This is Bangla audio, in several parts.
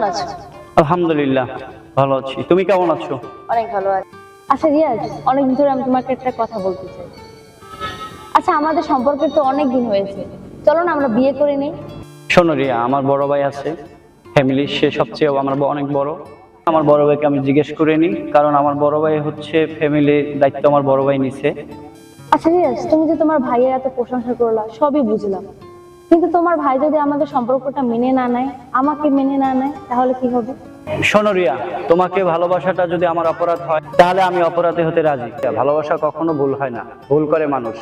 কেমন আছো? আলহামদুলিল্লাহ ভালো আছি। তুমি কেমন আছো? অনেক ভালো আছি। আচ্ছা রিয়াজ অনেকদিন ধরে আমি তোমাকে একটা কথা বলতে চাই। আচ্ছা আমাদের সম্পর্কে তো অনেক দিন হয়েছে। চলো না আমরা বিয়ে করে নিই। শোনো রিয়া আমার বড় ভাই আছে। ফ্যামিলি সে সবচেয়ে আমার অনেক বড়। আমার বড় ভাইকে আমি জিজ্ঞেস করে নিই কারণ আমার বড় ভাই হচ্ছে ফ্যামিলির দায়িত্ব আমার বড় ভাই নিছে। আচ্ছা রিয়াজ তুমি যে তোমার ভাইয়ের এত প্রশংসা করলা সবই বুঝলাম। কিন্তু তোমার ভাই যদি আমাদের সম্পর্কটা মেনে না নেয়, আমাকে মেনে না নেয়, তাহলে কি হবে? শোনো রিয়া, তোমাকে ভালোবাসাটা যদি আমার অপরাধ হয়, তাহলে আমি অপরাধী হতে রাজি। ভালোবাসা কখনো ভুল হয় না। ভুল করে মানুষ।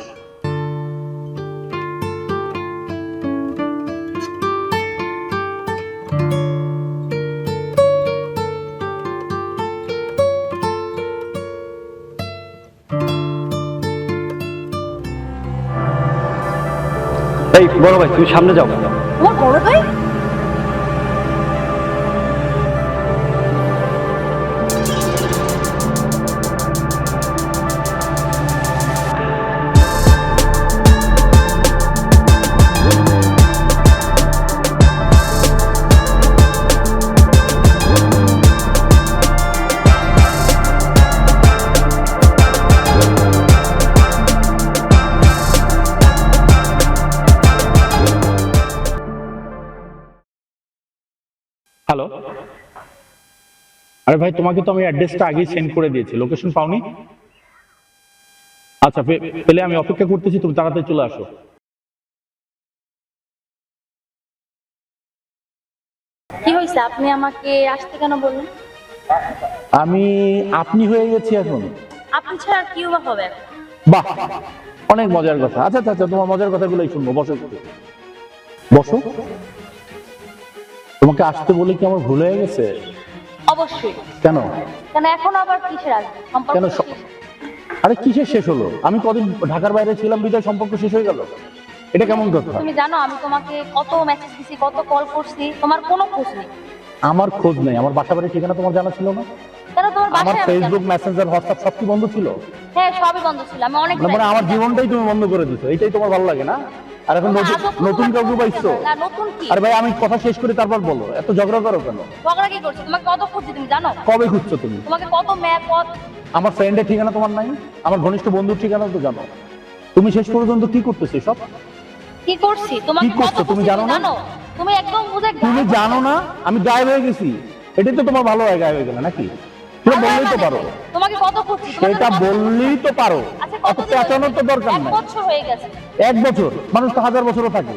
এই বড় ভাই তুমি সামনে যাও। হ্যালো আরে ভাই তোমাকে তো আমি অ্যাড্রেসটা আগেই সেন্ড করে দিয়েছি লোকেশন পাওনি? আচ্ছা পেলে আমি অপেক্ষা করতেছি তুমি তাড়াতাড়ি চলে আসো। কি হয়েছে? আপনি আমাকে আসতে কেন বললেন? আমি আপনি হয়ে গেছি এখন। আপনি ছাড়া কি বা হবে বাহ অনেক মজার কথা। আচ্ছা আচ্ছা আচ্ছা তোমার মজার কথাগুলোই শুনব বসো একটু। বসো। তোমাকে আসতে বলে কি আমার ভুল হয়ে গেছে? অবশ্যই। কেন? কেন এখন আবার কিসের আসবে সম্পর্ক কেন আরে কিসের শেষ হলো? আমি কদিন ঢাকার বাইরে ছিলাম বিদায় সম্পর্ক শেষ হয়ে গেল। এটা কেমন কথা? তুমি জানো আমি তোমাকে কত মেসেজ দিছি কত কল করছি তোমার কোনো খোঁজ নেই। আমার খোঁজ নেই। আমার বাসা বাড়ির ঠিকানা তোমার জানা ছিল না? কেন তোমার আমার ফেসবুক মেসেঞ্জার হোয়াটসঅ্যাপ সব কি বন্ধ ছিল? হ্যাঁ সবই বন্ধ ছিল। আমি অনেক মানে আমার জীবনটাই তুমি বন্ধ করে দিছো। এটাই তোমার ভালো লাগে না? আর এখন নতুন কাউকে পাইছো? আরে ভাই আমি কথা শেষ করে তারপর বলো। এত ঝগড়া করো কেন? ঝগড়া কি করছি? তোমাকে কত খুঁজছি তুমি জানো? কবে খুঁজছো তুমি? তোমাকে কত ম্যাপ আমার ফ্রেন্ডের ঠিকানা তোমার নাই? আমার ঘনিষ্ঠ বন্ধুর ঠিকানা তো জানো। তুমি শেষ পর্যন্ত কি করতেছো সব কি করছি? তোমাকে কি করছ? কত তুমি জানো না? তুমি একদম বুঝে তুমি জানো না? আমি গায়েব হয়ে গেছি। এটাই তো তোমার ভালো হয় গায়েব হয়ে গেলে নাকি? বললেই তো পারো। তোমাকে কত খুঁজছি তোমাকে বললেই তো পারো। আচ্ছা অত পেঁচানোর তো দরকার এক নাই। বছর হয়ে গেছে। এক বছর মানুষ তো হাজার বছরও থাকে।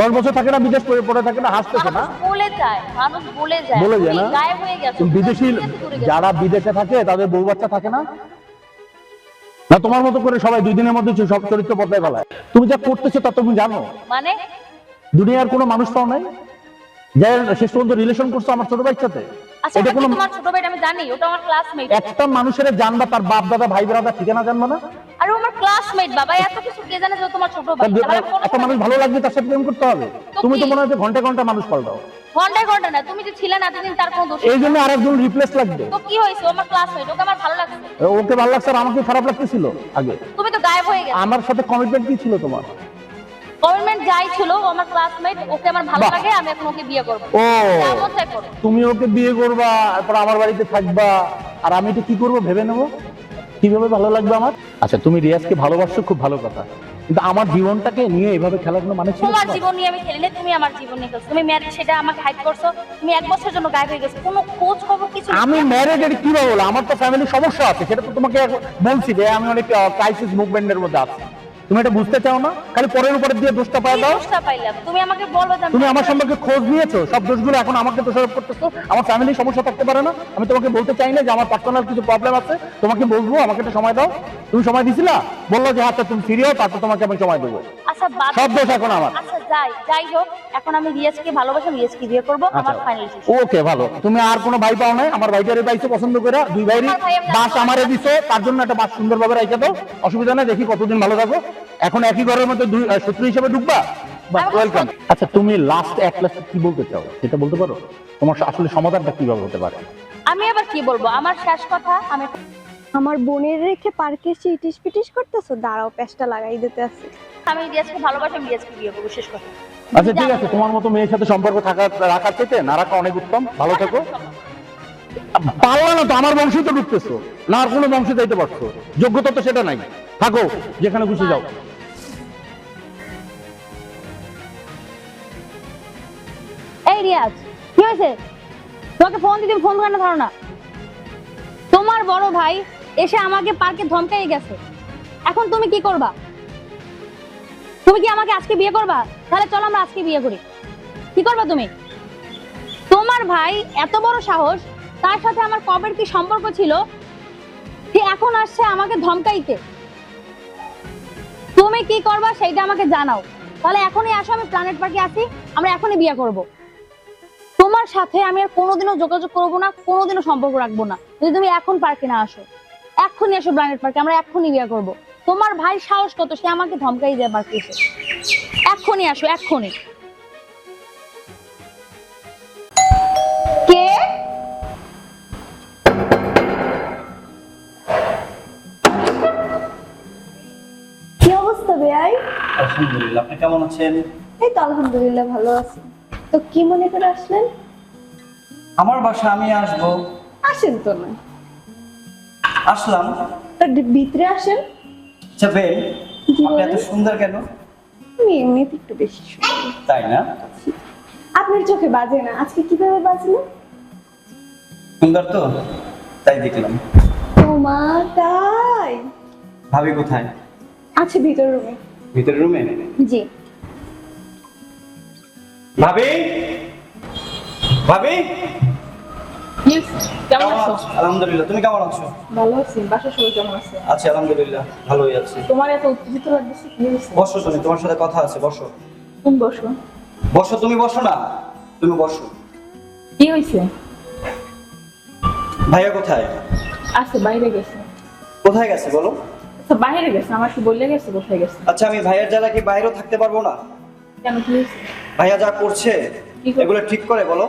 দশ বছর থাকে না বিদেশ পড়ে পড়ে থাকে না হাসতেছে না। বলে যায় মানুষ বলে যায়। বলে যায় না? গায়েব গেছো তুমি বিদেশি তুমি বিদেশে দূরে গেছো। যারা বিদেশে থাকে তাদের বউ বাচ্চা থাকে না? না তোমার মতো করে সবাই দুই দিনের মধ্যে সব চরিত্র বদলায় ফেলায়। তুমি যা করতেছো তা তুমি জানো? মানে? দুনিয়ার কোনো মানুষ পাও নাই। শেষ পর্যন্ত রিলেশন করছ আমার ছোট সাথে। আচ্ছা এটা কোনো তোমার ছোট ভাইটা? আমি জানি ওটা আমার ক্লাসমেট একটা মানুষের জানবা তার বাপ দাদা ভাই দাদা ঠিকানা জানবা না? আর আমার ক্লাসমেট বাবা এত কিছু কে জানে যে তোমার ছোট ভাই? তার তার কোনো একটা মানুষ ভালো লাগবে তার সাথে প্রেম করতে হবে। তুমি তো মনে হচ্ছে ঘণ্টা ঘণ্টা মানুষ পাল্টাও। ঘন্টায় ঘণ্টা না তুমি যে ছিলে না এতদিন তার কোনো দোষ এই জন্য আরেকজন রিপ্লেস লাগবে। তো কি আমার ক্লাসমেট ওকে আমার ভালো লাগছে। ওকে ভালো লাগছে আর আমাকে খারাপ লাগতেছিল আগে। তুমি তো গায়েব হয়ে গেছো। আমার সাথে কমিটমেন্ট কি ছিল তোমার? গভর্নমেন্ট যাই ছিল ও আমার ক্লাসমেট ওকে আমার ভালো লাগে আমি এখন ওকে বিয়ে করব। ও। তুমি ওকে বিয়ে করবা তারপর আমার বাড়িতে থাকবা। আর আমি এটা কি করব ভেবে নেব? কীভাবে ভালো লাগবে আমার? আচ্ছা তুমি রিয়াজকে ভালোবাসছো খুব ভালো কথা। কিন্তু আমার জীবনটাকে নিয়ে এভাবে খেলাধুলো মানে ছিল তোমার? জীবন নিয়ে আমি খেলি না তুমি আমার জীবন নিয়ে খেলছো। তুমি ম্যারেজ সেটা আমাকে হাইড করছ তুমি এক বছরের জন্য গায়েব হয়ে গেছো। কোনো খোঁজ খবর কিছু আমি ম্যারেড এর কীভাবে হলো? আমার তো ফ্যামিলির সমস্যা আছে সেটা তো তোমাকে বলছি যে আমি অনেক ক্রাইসিস মুভমেন্টের মধ্যে আছি। তুমি এটা বুঝতে চাও না? খালি পরের উপরে দিয়ে দোষটা পাই দাও। দোষটা পাইলাম। তুমি আমাকে বলো তুমি আমার সম্পর্কে খোঁজ নিয়েছো? সব দোষগুলো এখন আমাকে দোষারোপ করতেছো। আমার ফ্যামিলির সমস্যা থাকতে পারে না। আমি তোমাকে বলতে চাই না যে আমার পার্সোনাল কিছু প্রবলেম আছে। তোমাকে বলব আমাকে একটা সময় দাও। তুমি সময় দিছিলা? বলল যে আচ্ছা তুমি ফিরে হও তারপর তোমাকে আমি সময় দেবো। আচ্ছা সব দোষ এখন আমার। আচ্ছা যাই যাই হোক এখন আমি রিয়াজকে ভালোবাসি আমি রিয়াজকে বিয়ে করব আচ্ছা। আমার ফাইনাল ওকে ভালো। তুমি আর কোনো ভাই পাও নাই? আমার ভাইটারে পাইছো পছন্দ করে। দুই বাস রাখব। আমারে দিছো তার জন্য একটা বাস সুন্দরভাবে রেখে দাও। অসুবিধা নেই দেখি কতদিন ভালো থাকো। এখন একই ঘরের মধ্যে দুই শত্রু হিসেবে ঢুকবা? ওয়েলকাম আচ্ছা তুমি লাস্ট এক লাস্ট কি বলতে চাও? সেটা বলতে পারো? তোমার আসলে সমাধানটা কীভাবে হতে পারে? আমি আবার কি বলব? আমার শেষ কথা আমি আমার বোনের রেখে পার্কে এসে ইটিস পিটিস করতেছো? দাঁড়াও প্যাচটা লাগাই দিতে আছে আমি রিয়াজকে ভালোবাসি আমি রিয়াজকে বিয়ে করব শেষ কথা। আচ্ছা ঠিক আছে তোমার মতো মেয়ের সাথে সম্পর্ক থাকা রাখার থেকে না রাখা অনেক উত্তম। ভালো থেকো। পারলা না তো আমার বংশে তো ঢুকতেছো। না আর কোনো বংশে যাইতে পারছ। যোগ্যতা তো সেটা নাই। থাকো যেখানে খুশি যাও। তোমাকে ফোন দিতে ফোন না, ধরো না। তোমার বড় ভাই এসে আমাকে পার্কে ধমকাই গেছে। এখন তুমি কি করবা? তুমি কি আমাকে আজকে বিয়ে করবা? তাহলে চলো আমরা আজকে বিয়ে করি। কি করবা তুমি? তোমার ভাই এত বড় সাহস, তার সাথে আমার কবের কি সম্পর্ক ছিল? সে এখন আসছে আমাকে ধমকাইতে। তুমি কি করবা, সেইটা আমাকে জানাও। তাহলে এখনই আসো, আমি প্ল্যানেট পার্কে আসি আমরা এখনই বিয়ে করব। তোমার সাথে আমি আর কোনোদিনও যোগাযোগ করব না কোনোদিনও সম্পর্ক রাখব না। যদি তুমি এখন পার্কে না আসো এখনই আসো প্ল্যানেট পার্কে আমরা এখনই বিয়ে করব। তোমার ভাই সাহস কত সে আমাকে ধমকাই দেয় পার্কে এসে। এখনই আসো এখনই। কে? কি অবস্থা বেআই? আলহামদুলিল্লাহ আপনি কেমন আছেন? এই তো আলহামদুলিল্লাহ ভালো আছি। তো কি মনে করে আসলেন? আমার বাসা আমি আসব। আসেন তো না। আসলাম। তো ভিতরে আসেন। আচ্ছা বেন আপনি এত সুন্দর কেন? আমি এমনিতে একটু বেশি সুন্দর। তাই না? আপনার চোখে বাজে না। আজকে কীভাবে বাজলো? সুন্দর তো? তাই দেখলাম। ওমা তাই? ভাবি কোথায়? আছে ভিতর রুমে। ভিতরের রুমে? জি। ভাবি? ভাবি? কেমন আছো? আছো? আলহামদুলিল্লাহ তুমি কেমন আছো? ভালো আছি বাসার সবাই কেমন আছে? আছি আলহামদুলিল্লাহ ভালোই আছি। তোমার এত উত্তেজিত লাগতেছে কি হয়েছে? বসো তুমি তোমার সাথে কথা আছে বসো। তুমি বসো। বসো তুমি বসো না তুমি বসো। কি হয়েছে? ভাইয়া কোথায়? আছে বাইরে গেছে। কোথায় গেছে বলো? তো বাইরে গেছে আমার কি বললে গেছে কোথায় গেছে? আচ্ছা আমি ভাইয়ের জ্বালা কি বাইরেও থাকতে পারব না? কেন কি ভাইয়া যা করছে এগুলো ঠিক করে বলো।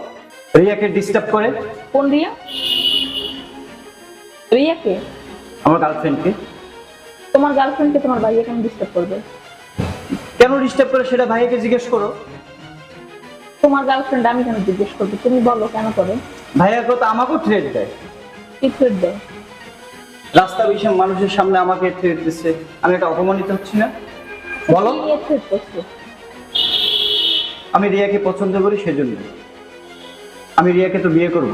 রিয়াকে ডিস্টার্ব করে। কোন রিয়া? রিয়াকে? আমার গার্লফ্রেন্ডকে তোমার গার্লফ্রেন্ডকে তোমার ভাইয়া কেন ডিস্টার্ব করবে? কেন ডিস্টার্ব করে সেটা ভাইয়াকে জিজ্ঞেস করো। তোমার গার্লফ্রেন্ড আমি কেন জিজ্ঞেস করব? তুমি বলো কেন করে? ভাইয়াকে তো আমাকেও থ্রেট দেয়। কি থ্রেট দেয়? রাস্তা বিষয় মানুষের সামনে আমাকে থ্রেট দিচ্ছে। আমি এটা অপমানিত হচ্ছি না। বলো। থ্রেট করছে? আমি রিয়াকে পছন্দ করি সেজন্য। আমি রিয়াকে তো বিয়ে করব।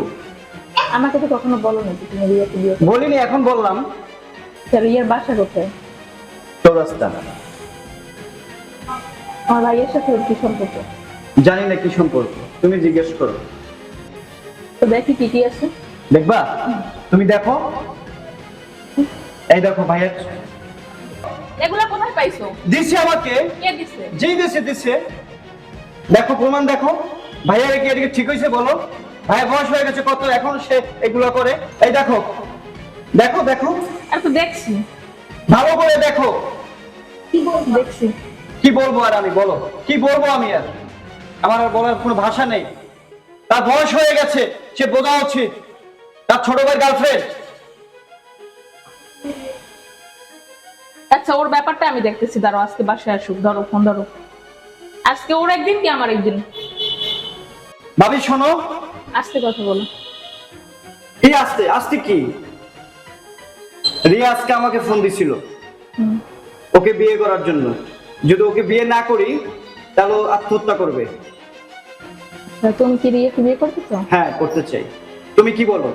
আমাকে তো কখনো বলো না তুমি রিয়াকে বিয়ে বলিনি এখন বললাম। তা রিয়ার বাসা কোথায়? চৌরাস্তা। আমার ভাইয়ের সাথে ওর কি সম্পর্ক? জানি না কি সম্পর্ক। তুমি জিজ্ঞেস করো। তো দেখি কি কি আছে। দেখবা? তুমি দেখো। এই দেখো ভাইয়া। এগুলা কোথায় পাইছো? দিছে আমাকে। কে দিছে? যেই দিছে দিছে। দেখো প্রমাণ দেখো। ভাইয়া কি এদিকে ঠিক হয়েছে বলো? ভাইয়া বয়স হয়ে গেছে কত? এখন সে এগুলো করে। এই দেখো দেখো দেখো। তো দেখছি। ভালো করে দেখো। কি বলছো দেখছি। কি বলব আর আমি বলো। কি বলব আমি আর? আমার আর বলার কোনো ভাষা নেই। তার বয়স হয়ে গেছে সে বোঝা উচিত। তার ছোট ভাই গার্লফ্রেন্ড আচ্ছা ওর ব্যাপারটা আমি দেখতেছি। ধরো আজকে বাসায় আসুক। ধরো ফোন ধরো। আজকে ওর একদিন কি আমার একদিন? ভাবি শোনো। আজকে কথা বলো। কি আসতে আসতে কি? রিয়া আজকে আমাকে ফোন দিছিল। ওকে বিয়ে করার জন্য। যদি ওকে বিয়ে না করি তাহলে ও আত্মহত্যা করবে। তুমি কি রিয়াকে বিয়ে করতে চাও? হ্যাঁ করতে চাই। তুমি কি বলো?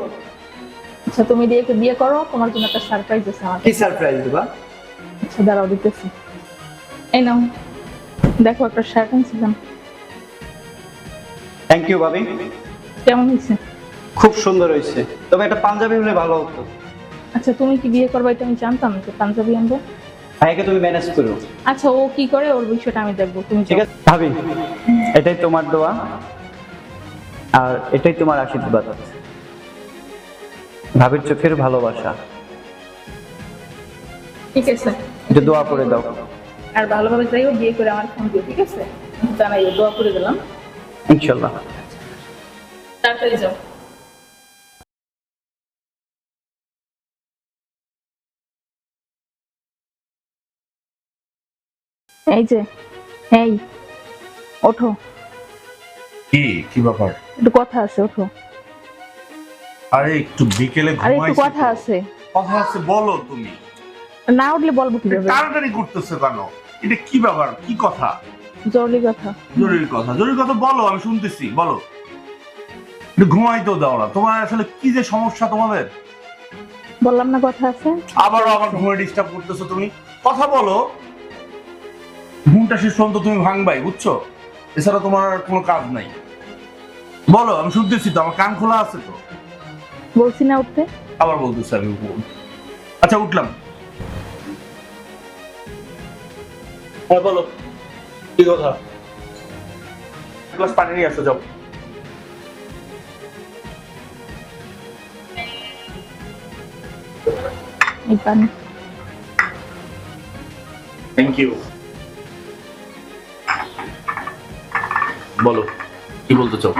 আচ্ছা তুমি রিয়াকে বিয়ে করো তোমার জন্য একটা সারপ্রাইজ আছে আমার কি সারপ্রাইজ দেবা? আচ্ছা দাঁড়াও দিতেছি। এই নাও। দেখো একটা শার্ট আনছিলাম থ্যাংক ইউ ভাবি। কেমন হয়েছে? খুব সুন্দর হয়েছে। তবে একটা পাঞ্জাবি হলে ভালো হতো। আচ্ছা তুমি কি বিয়ে করবে এটা আমি জানতাম যে পাঞ্জাবি আনব? ভাইকে তুমি ম্যানেজ করো। আচ্ছা ও কি করে? ওর বিষয়টা আমি দেখব তুমি ঠিক আছে। ভাবি এটাই তোমার দোয়া। আর এটাই তোমার আশীর্বাদ। ভাবির চোখের ভালোবাসা। ঠিক আছে। এটা দোয়া করে দাও। আর ভালোভাবে যাইও বিয়ে করে আমার ফোন দিও ঠিক আছে? জানাইও দোয়া করে দিলাম। ইনশাল্লাহ। তাড়াতাড়ি যাও। এই যে এই ওঠো। কি কি ব্যাপার? একটু কথা আছে ওঠো। আরে একটু বিকেলে আর একটু কথা আছে। কথা আছে বলো তুমি। না উঠলে বলব কীভাবে? তাড়াতাড়ি করতেছো কেন? এটা কি ব্যাপার? কি কথা? জরুরি কথা। জরুরি কথা। জরুরি কথা বলো আমি শুনতেছি বলো। ঘুমাইতেও দাও না। তোমার আসলে কি যে সমস্যা তোমাদের? বললাম না কথা আছে? আবারও আমার ঘুমে ডিস্টার্ব করতেছো তুমি। কথা বলো। ঘুমটা শেষ পর্যন্ত তুমি ভাঙবাই বুঝছ? এছাড়া তোমার আর কোনো কাজ নাই। বলো আমি শুনতেছি তো আমার কান খোলা আছে তো? বলছি না উঠতে। আবার বলতেছি আমি। আচ্ছা উঠলাম। হ্যাঁ বলো কি কথা? গ্লাস পানি নিয়ে আসো যাও। থ্যাংক ইউ বলো কি বলতে চাও?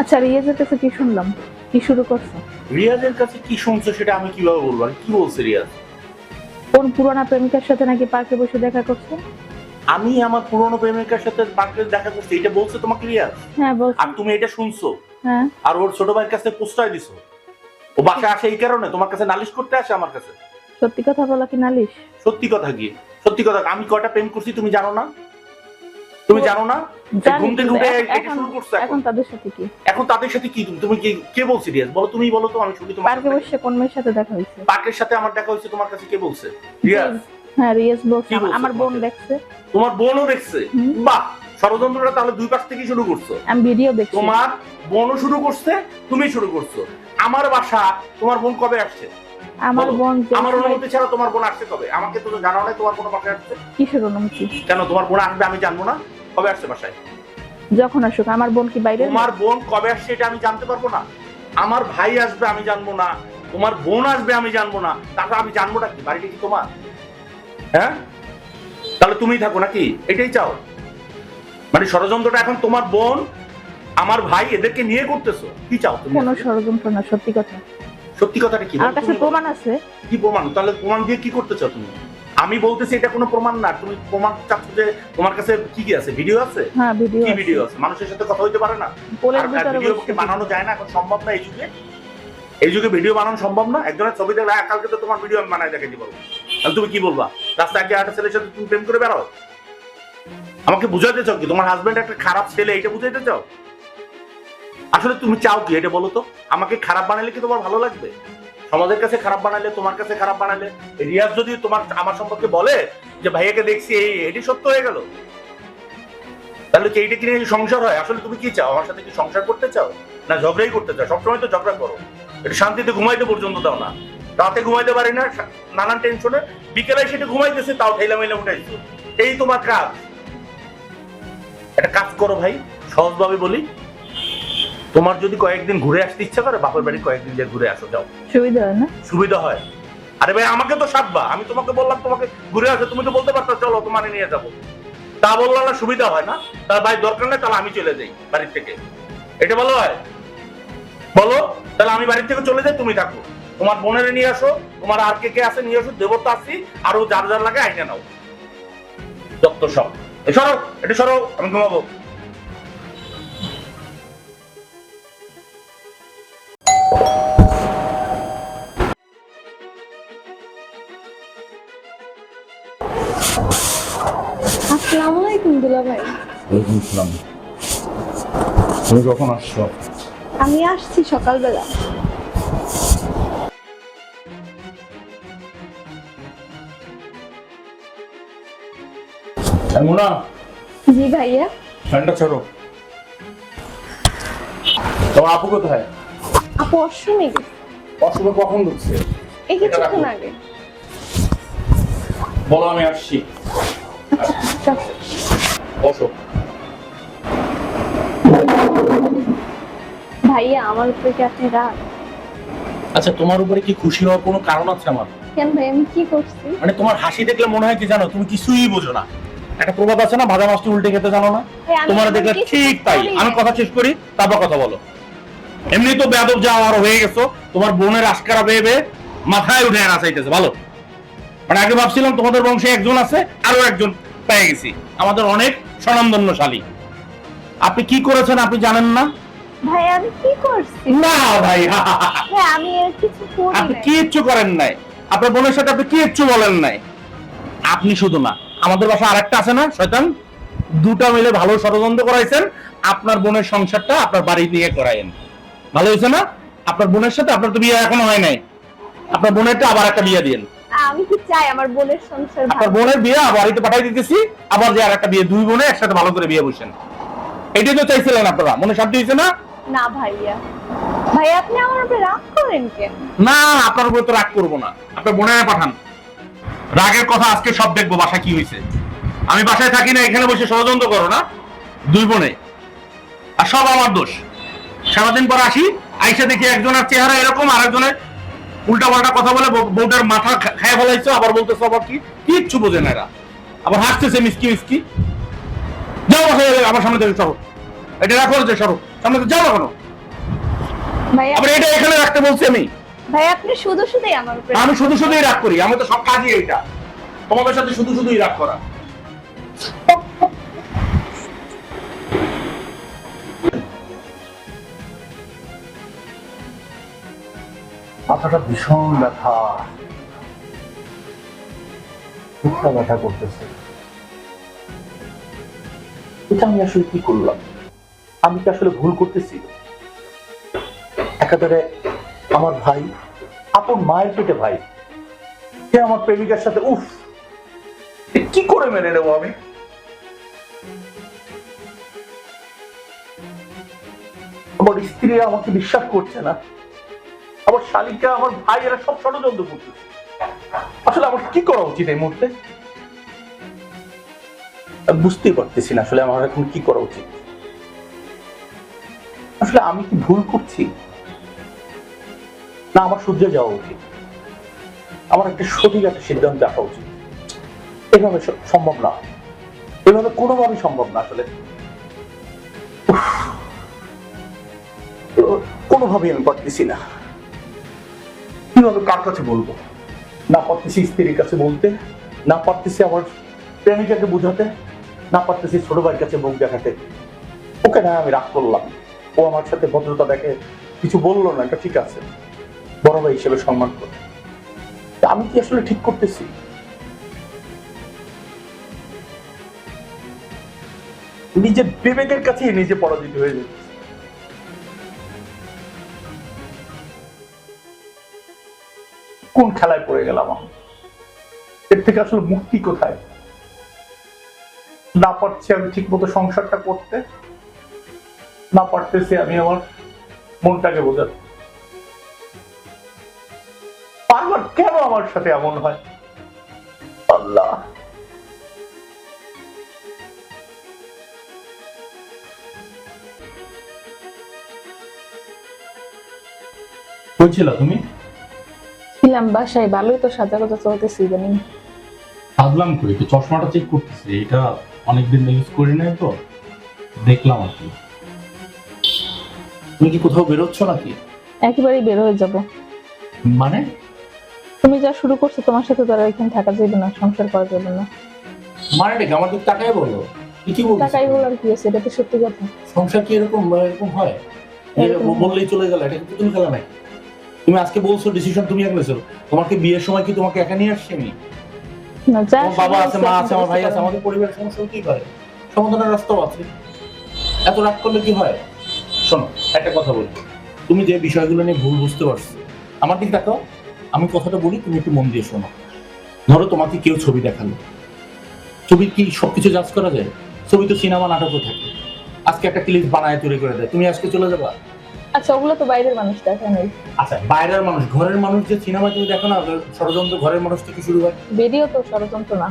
আচ্ছা রিয়াজের কাছে কি শুনলাম? কি শুরু করছ? রিয়াজের কাছে কি শুনছো সেটা আমি কীভাবে বলব? আর কি বলছে রিয়াজ কোন পুরনো প্রেমিকার সাথে নাকি পার্কে বসে দেখা করছ? আমি আমার পুরনো প্রেমিকার সাথে পার্কে দেখা করছি এটা বলছো তোমাকে রিয়াজ হ্যাঁ বলছো। আর তুমি এটা শুনছো? হ্যাঁ। আর ওর ছোট ভাইয়ের কাছে পোস্টার দিছো? ও বাসা আসে এই কারণে? তোমার কাছে নালিশ করতে আসে আমার কাছে? সত্যি কথা বলা কি নালিশ? সত্যি কথা কি? সত্যি কথা আমি কয়টা প্রেম করছি তুমি জানো না? তুমি জানো না? জানি ঘুমতে কিন্তু এটা শুরু করছ এখন। এখন তাদের সাথে কি? এখন তাদের সাথে কি তুমি? তুমি কি কে বলছি রিয়াজ? বলো তুমি বলো তো আমি শুনি তোমার পার্কে বসে কোন মেয়ের সাথে দেখা হয়েছে? পার্কের সাথে আমার দেখা হয়েছে তোমার কাছে কে বলছে? রিয়াজ? হ্যাঁ রিয়াজ বলছে আমার বোন দেখছে। তোমার বোনও দেখছে? বাহ! ষড়যন্ত্রটা তাহলে দুই পাশ থেকে শুরু করছ। আমি ভিডিও দেখছি। তোমার বোনও শুরু করছে তুমি শুরু করছ। আমার বাসা তোমার বোন কবে আসছে? আমার বোন আমার অনুমতি ছাড়া তোমার বোন আসছে কবে? আমাকে তো জানাও নাই তোমার কোনো বাসায় আসছে? কিসের অনুমতি? কেন তোমার বোন আসবে আমি জানব না? কবে আসছে বাসায়? যখন আসুক আমার বোন কি বাইরে? তোমার বোন কবে আসছে এটা আমি জানতে পারব না। আমার ভাই আসবে আমি জানব না তোমার বোন আসবে আমি জানব না। তারপর আমি জানবোটা কি? বাড়িটা কি তোমার? হ্যাঁ? তাহলে তুমিই থাকো নাকি? এটাই চাও? মানে ষড়যন্ত্রটা এখন তোমার বোন আমার ভাই এদেরকে নিয়ে করতেছো? কি চাও তুমি? কোনো ষড়যন্ত্র না সত্যি কথা। সত্যি কথাটা কি? আমার কাছে প্রমাণ আছে। কি প্রমাণ? তাহলে প্রমাণ দিয়ে কি করতে চাও তুমি? আমি বলতেছি এটা কোনো প্রমাণ না। তুমি প্রমাণ চাচ্ছ যে তোমার কাছে কি কি আছে? ভিডিও আছে? হ্যাঁ ভিডিও কি ভিডিও আছে? মানুষের সাথে কথা হইতে পারে না। আর ভিডিও বানানো যায় না এখন সম্ভব না এই যুগে। এই যুগে ভিডিও বানানো সম্ভব না। একজনের ছবি দেখলে "হ্যাঁ, কালকে তো তোমার ভিডিও আমি বানাই দেখে দিব। তাহলে তুমি কি বলবা? রাস্তায় একটা ছেলের সাথে তুমি প্রেম করে বেড়াও? আমাকে বুঝাইতে চাও কি? তোমার হাজবেন্ড একটা খারাপ ছেলে এটা বুঝাইতে চাও? আসলে তুমি চাও কি? এটা বলো তো। আমাকে খারাপ বানালে কি তোমার ভালো লাগবে? সমাজের কাছে খারাপ বানালে, তোমার কাছে খারাপ বানালে। রিয়াজ যদি তোমার, আমার সম্পর্কে বলে যে, ভাইয়াকে দেখছি, এই, এটি সত্য হয়ে গেল? তাহলে কি এইটা কি সংসার হয়, আসলে তুমি কি চাও? আমার সাথে কি সংসার করতে চাও? না ঝগড়াই করতে চাও? সবসময় তো ঝগড়া করো। এটা শান্তিতে ঘুমাইতে পর্যন্ত দাও না। রাতে ঘুমাইতে পারি না নানান টেনশনে। বিকেলে সেটা ঘুমাইতেছে, তাও ঠেলা মেলা উঠাইছো। এই তোমার কাজ। একটা কাজ করো ভাই, সহজভাবে বলি। তোমার যদি কয়েকদিন ঘুরে আসতে ইচ্ছা করে বাপের বাড়ি কয়েকদিন যে ঘুরে আসো যাও। সুবিধা হয় না? সুবিধা হয়। আরে ভাই আমাকে তো সাতবা আমি তোমাকে বললাম তোমাকে ঘুরে আসো। তুমি তো বলতে পারতো চলো তোমার নিয়ে যাব। তা বললাম না সুবিধা হয় না। তার ভাই দরকার নেই তাহলে আমি চলে যাই বাড়ির থেকে। এটা ভালো হয় বলো তাহলে আমি বাড়ির থেকে চলে যাই তুমি থাকো। তোমার বোনের নিয়ে আসো তোমার আর কে কে আছে নিয়ে আসো দেবো তো আসি আরও যার যার লাগে আইনে নাও। যত সব। সরো এটা সরো আমি ঘুমাবো। দুলা ভাই। ওয়ালাইকুম আসসালাম তুমি কখন আসছো? আমি আসছি সকালবেলা। মোনা জি ভাইয়া। ফ্যানটা ছাড়ো। তোমার আপু কোথায়? আপু অশ্বমী অশুভ কখন ঢুকছে? এই কিছুক্ষণ আগে। বলো আমি আসছি। আচ্ছা, বসো। ভাইয়া আমার উপরে কি আপনি রাগ? আচ্ছা তোমার উপরে কি খুশি হওয়ার কোনো কারণ আছে আমার? কেন ভাই আমি কি করছি? মানে তোমার হাসি দেখলে মনে হয় কি জানো তুমি কিছুই বোঝো না। একটা প্রবাদ আছে না ভাজা মাছটি উল্টে খেতে জানো না? তোমার দেখলে ঠিক তাই। আমি কথা শেষ করি তারপর কথা বলো। এমনি তো বেদব যা আমার হয়ে গেছো। তোমার বোনের আশকারা বেয়ে বেয়ে মাথায় উঠে আনা চাইতেছে ভালো? মানে আগে ভাবছিলাম তোমাদের বংশে একজন আছে আরও একজন। পেয়ে গেছি। আমাদের অনেক স্বনামধন্য শালী আপনি কি করেছেন আপনি জানেন না? ভাই আমি কি করছি? না ভাই ভাই আমি কিছু করি আপনি নাই। করেন নাই। আপনার বোনের সাথে আপনি কি বলেন নাই। আপনি শুধু না আমাদের বাসা আরেকটা আছে না শয়তান? দুটা মিলে ভালো ষড়যন্ত্র করাইছেন। আপনার বোনের সংসারটা আপনার বাড়ি নিয়ে করাইন ভালো হয়েছে না? আপনার বোনের সাথে আপনার তো বিয়ে এখনও হয় নাই। আপনার বোনেরটা আবার একটা বিয়ে দিন আমি কি চাই আমার বোনের সংসার আপনার বোনের বিয়ে পাঠাই দিতেছি আবার যে আর একটা বিয়ে দুই বোনে একসাথে ভালো করে বিয়ে বসেন। এটাই তো চাইছিলেন আপনারা মনে শান্তি হয়েছে না? না ভাইয়া। ভাই আপনি আমার উপরে রাগ করেন কেন? না আপনার উপরে তো রাগ করব না। আপনার বোনের পাঠান। রাগের কথা আজকে সব দেখব বাসা কি হয়েছে। আমি বাসায় থাকি না এখানে বসে ষড়যন্ত্র করো না দুই বোনে। আর সব আমার দোষ। সারাদিন পর আসি আইসা দেখি একজনের চেহারা এরকম আর একজনের উল্টা পাল্টা কথা বলে বউ- বউটার মাথা খায় ফেলাইছো আবার বলতেছো আবার কি? কিচ্ছু বোঝে না এরা। আবার হাসতেছে মিসকি মিসকি। যাও আমার সামনে থেকে সরো। এটা রাখো যে সরো। সামনে যাও না কেন? আবার এটা এখানে রাখতে বলছি আমি। ভাই আপনি শুধু শুধুই আমার উপরে আমি শুধু শুধুই রাগ করি। আমি তো সব কাজই এইটা। তোমাদের সাথে শুধু শুধুই রাগ করা। মাথাটা ভীষণ ব্যথা। বুকটা ব্যথা করতেছে। এটা আমি আসলে কি করলাম? আমি কি আসলে ভুল করতেছি? একাধারে আমার ভাই, আপন মায়ের পেটে ভাই, সে আমার প্রেমিকার সাথে, উফ কি করে মেনে নেব আমি? আমার স্ত্রী আমাকে বিশ্বাস করছে না। আমার শালিকা, আমার ভাই, এরা সব ষড়যন্ত্র করতেছে আসলে আমার কি করা উচিত এই মুহূর্তে? বুঝতেই পারতেছি না আসলে আমার এখন কি করা উচিত। আসলে আমি কি ভুল করছি? না, আমার সূর্য যাওয়া উচিত। আমার একটা সঠিক একটা সিদ্ধান্ত দেখা উচিত। এভাবে সম্ভব না। এভাবে কোনোভাবেই সম্ভব না আসলে। কোনোভাবেই আমি পারতেছি না। কীভাবে কার কাছে বলব? না পারতেছি স্ত্রীর কাছে বলতে, না পারতেছি আমার প্রেমিকাকে বুঝাতে, না পারতেছি ছোট ভাইয়ের কাছে মুখ দেখাতে। ওকে না আমি রাগ করলাম। ও আমার সাথে ভদ্রতা দেখে কিছু বলল না, এটা ঠিক আছে। বড় ভাই হিসেবে সম্মান করে। আমি কি আসলে ঠিক করতেছি? নিজের বিবেকের কাছেই নিজে পরাজিত হয়ে যাচ্ছে। কোন খেলায় পড়ে গেলাম আমি? এর থেকে আসলে মুক্তি কোথায়? না পারছি আমি ঠিক মতো সংসারটা করতে, না পারতেছি আমি আমার মনটাকে বোঝাতে। বারবার কেন আমার সাথে এমন হয়? আল্লাহ। বলছিল তুমি? ছিলাম বাসায় ভালোই তো সাজা কথা চলতেছে ইদানিং। ভাবলাম তো চশমাটা চেক করতেছি এটা অনেকদিন ইউজ করি নাই তো দেখলাম আর কি। তুমি কি কোথাও বেরোচ্ছ নাকি? একেবারেই বের হয়ে যাব। মানে? তুমি যা শুরু করছ তোমার সাথে তারা এখানে থাকা যাবে না সংসার করা যাবে না। মানে নাকি আমার দিক তাকাই বলো কি কি বলছো টাকাই বলার কি আছে এটা তো সত্যি কথা। সংসার কি এরকম এরকম হয়? এরকম বললেই চলে গেল এটা কি পুতুল খেলা নাকি? তুমি আজকে বলছো ডিসিশন তুমি এক নিয়েছো তোমাকে বিয়ের সময় কি তোমাকে একা নিয়ে আসছি আমি বাবা আছে মা আছে আমার ভাই আছে আমাদের পরিবারের সমস্যা কি করে? সমাধানের রাস্তাও আছে। এত রাগ করলে কি হয়? শোনো একটা কথা বলি। তুমি যে বিষয়গুলো নিয়ে ভুল বুঝতে পারছ আমার দিক দেখো আমি কথাটা বলি তুমি একটু মন দিয়ে শোনো। ধরো তোমাকে কেউ ছবি দেখাল। ছবি কি সবকিছু জাজ করা যায়? ছবি তো সিনেমা নাটকও থাকে। আজকে একটা ক্লিপ বানায় তৈরি করে দেয়। তুমি আজকে চলে যাবা? আচ্ছা ওগুলো তো বাইরের মানুষ দেখা নেই। আচ্ছা বাইরের মানুষ ঘরের মানুষ যে সিনেমা তুমি দেখো না ষড়যন্ত্র ঘরের মানুষ থেকে শুরু হয়। ভিডিও তো ষড়যন্ত্র না।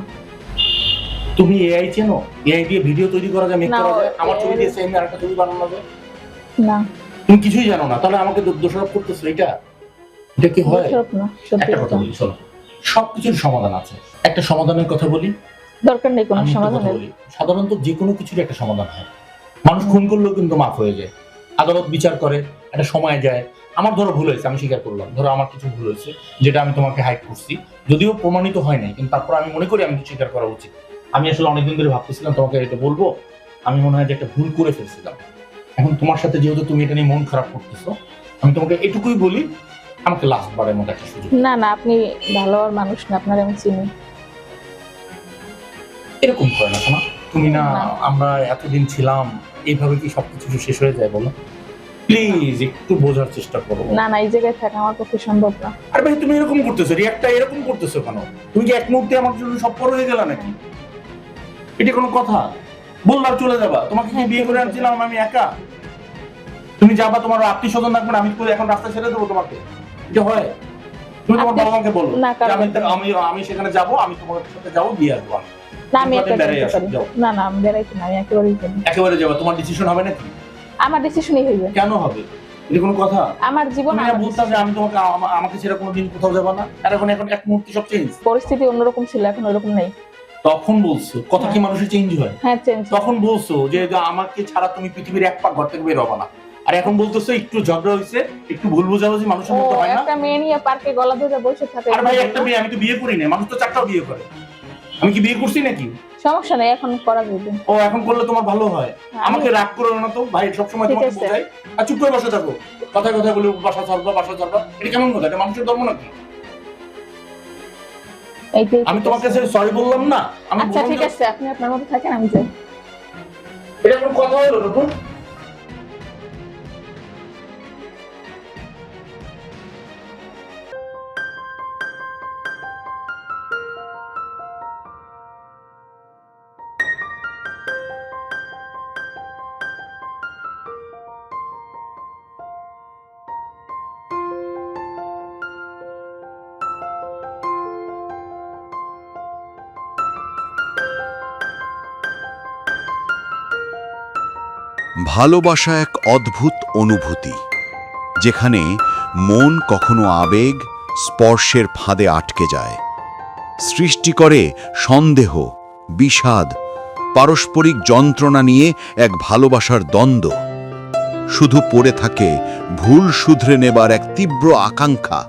তুমি এআই চেনো? এআই দিয়ে ভিডিও তৈরি করা যায় মেক করা যায়? আমার ছবি দিয়ে সেম আরেকটা ছবি বানানো যায়? না। তুমি কিছুই জানো না তাহলে আমাকে দোষারোপ করতেছো এটা? এটা কি হয়? একটা কথা বলি শোনো। সবকিছুর সমাধান আছে। একটা সমাধানের কথা বলি। দরকার নেই কোনো সাধারণত যে কোনো কিছুর একটা সমাধান হয়। মানুষ খুন করলেও কিন্তু মাফ হয়ে যায়। আদালত বিচার করে একটা সময় যায় আমার ধরো ভুল হয়েছে আমি স্বীকার করলাম। ধরো আমার কিছু ভুল হয়েছে যেটা আমি তোমাকে হাইড করছি। যদিও প্রমাণিত হয় নাই কিন্তু তারপর আমি মনে করি আমি স্বীকার করা উচিত। আমি আসলে অনেকদিন ধরে ভাবতেছিলাম তোমাকে এটা বলব। আমি মনে হয় যে একটা ভুল করে ফেলছিলাম। এখন তোমার সাথে যেহেতু তুমি এটা নিয়ে মন খারাপ করতেছো আমি তোমাকে এটুকুই বলি আমাকে লাস্ট বারের মতো একটা সুযোগ না না আপনি ভালো আর মানুষ না আপনার আমি চিনি। এরকম করে না শোনা। তুমি না। আমরা এতদিন ছিলাম এইভাবে কি সবকিছু শেষ হয়ে যায় বলো? প্লিজ একটু বোঝার চেষ্টা করো। না না এই জায়গায় থাকা আমার পক্ষে সম্ভব না। আর ভাই তুমি এরকম করতেছো রিয়াক্টটা এরকম করতেছো কেন? তুমি কি এক মুহূর্তে আমার জন্য সব পর হয়ে গেলা নাকি? এটা কোনো কথা? বললাম চলে যাবা। তোমাকে কি হ্যাঁ, বিয়ে করে আনছিলাম আমি একা? তুমি যাবা তোমার আত্মীয় স্বজন না, আমি তো এখন রাস্তা ছেড়ে দেবো তোমাকে? এটা হয়। তুমি তোমার আত্মীয়- বাবা মাকে বলো আমি আমি সেখানে যাব আমি তোমার সাথে যাব বিয়ে আসব। না আমি তুমি একা বেড়াই যেতে আসো, পারি। যাও। না না আমি বেড়াইতে না আমি একেবারেই জানি একেবারে যাবা তোমার ডিসিশন হবে নাকি? আমার ডিসিশনই হইবে। কেন হবে? এটা কোনো কথা? আমার জীবন তুমি বলতাম যে আমি তোমাকে আমাকে ছেড়ে কোনোদিন কোথাও যাব না। আর এখন এখন এক মুহূর্তে সব চেঞ্জ পরিস্থিতি অন্যরকম ছিল এখন ওরকম নেই। তখন বলছো কথা কি মানুষের চেঞ্জ হয়? হ্যাঁ চেঞ্জ তখন বলছো যে আমাকে ছাড়া তুমি পৃথিবীর এক পাক ঘর থেকে বের হবা না। আর এখন বলতেছো একটু ঝগড়া হয়েছে একটু ভুল বোঝাবুঝি মানুষের মধ্যে হয় না? একটা মেয়ে নিয়ে পার্কে গলা ধরে বসে থাকে। আর ভাই একটা মেয়ে আমি তো বিয়ে করি না মানুষ তো চারটাও বিয়ে করে। আমি কি বিয়ে করছি নাকি? সমস্যা নেই এখন করা যাবে। ও এখন করলে তোমার ভালো হয়। আমাকে রাগ করো না তো ভাই সবসময় ঠিক তোমাকে। বোঝাই। আর চুপ করে বসে থাকো। কথায় কথা বলে বাসা চলবা বাসা চলবা এটা কেমন কথা? এটা মানুষের ধর্ম নাকি? আমি তোমাকে সরি বললাম না। আমি আচ্ছা ঠিক আছে আপনি আপনার মতো থাকেন আমি যাই। এটা কোনো কথা হলো নতুন ভালোবাসা এক অদ্ভুত অনুভূতি, যেখানে মন কখনো আবেগ, স্পর্শের ফাঁদে আটকে যায়। সৃষ্টি করে সন্দেহ, বিষাদ, পারস্পরিক যন্ত্রণা নিয়ে এক ভালোবাসার দ্বন্দ্ব। শুধু পড়ে থাকে ভুল শুধরে নেবার এক তীব্র আকাঙ্ক্ষা।